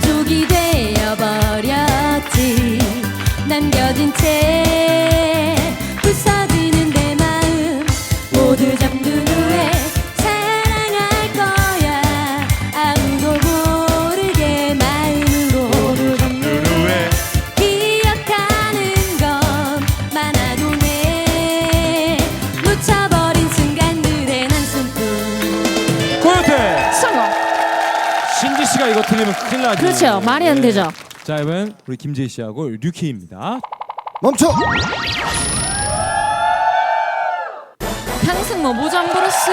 쪽이 되어버렸지. 남겨진 채 신지 씨가 이거 틀리면 큰일 나지. 그렇죠. 말이 안 네. 되죠. 자 이번엔 우리 김재희 씨하고 류키입니다. 멈춰. 강승모 모전 브루스.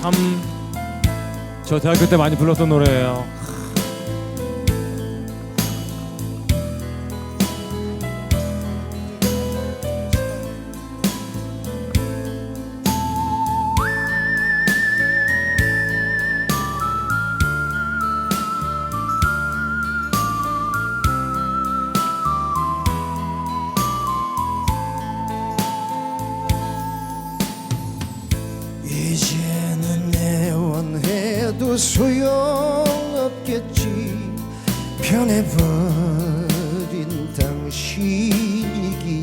참 저 대학교 때 많이 불렀던 노래예요. 소용없겠지. 변해버린 당신이기에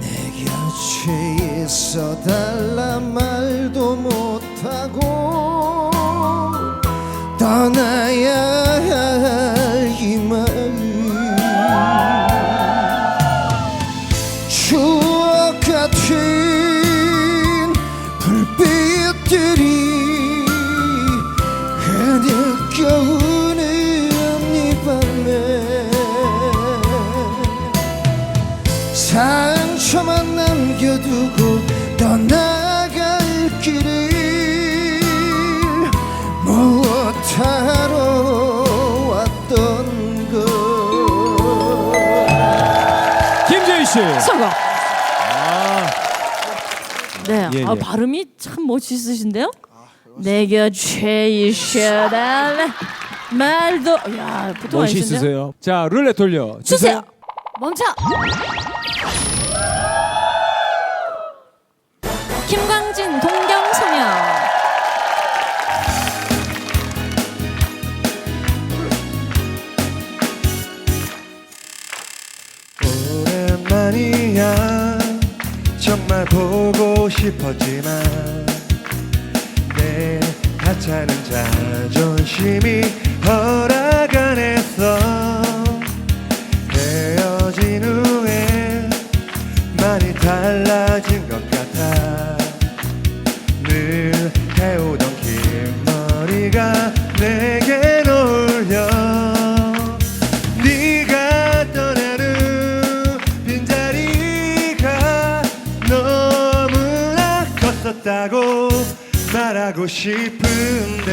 내 곁에 있어 달라 말도 못하고 떠나야 흐느껴오는 이 밤에 상처만 남겨두고 떠나갈 길을 무엇하러 왔던 걸 김재희 씨. 성공. 아, 네. 예, 아, 예. 발음이 참 멋있으신데요? 내 곁에 있어달라 말도 야 보통 멋이 아니신데요? 있으세요. 자 룰렛 돌려 주세요. 멈춰 김광진 동경소녀. 오랜만이야 정말 보고 싶었지만 내 하찮은 자존심이 허락 안 했어 헤어진 후에 많이 달라진 것 같아. 늘 해오던 긴 머리가 내겐 어울려 네가 떠나는 빈자리가 너무나 컸었다고 말하고 싶은데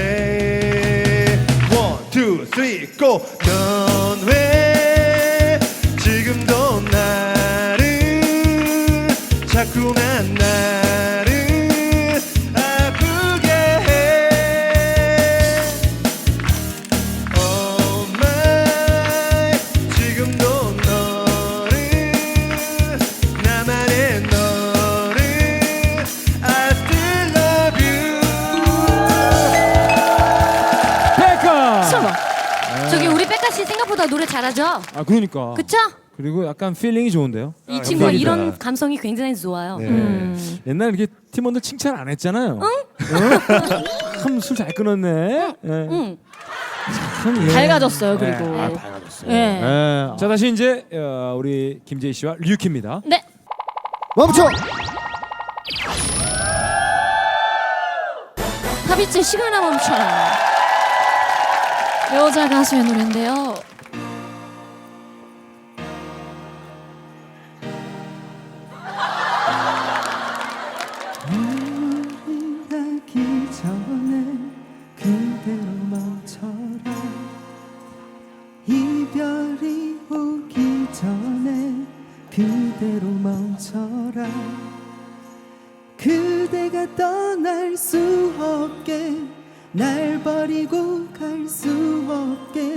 One, two, three, go 넌왜 씨 생각보다 노래 잘하죠? 아 그러니까. 그쵸? 그리고 약간 필링이 좋은데요. 이 친구 감사합니다. 이런 감성이 굉장히 좋아요 네. 음. 옛날 이렇게 팀원들 칭찬 안 했잖아요. 참 술 잘 끊었네. 예. 응. 참, 예. 밝아졌어요 그리고. 네, 아, 밝아졌어요. 예. 예. 자 다시 이제 어, 우리 김재희 씨와 류키입니다. 네. 멈춰. 다비치 시간아 멈춰라. 여자 가수의 노래인데요. 그대가 떠날 수 없게 날 버리고 갈 수 없게